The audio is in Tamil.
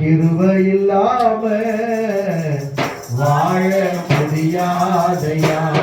கிருப இல்லாம வாழ முடியாதையா.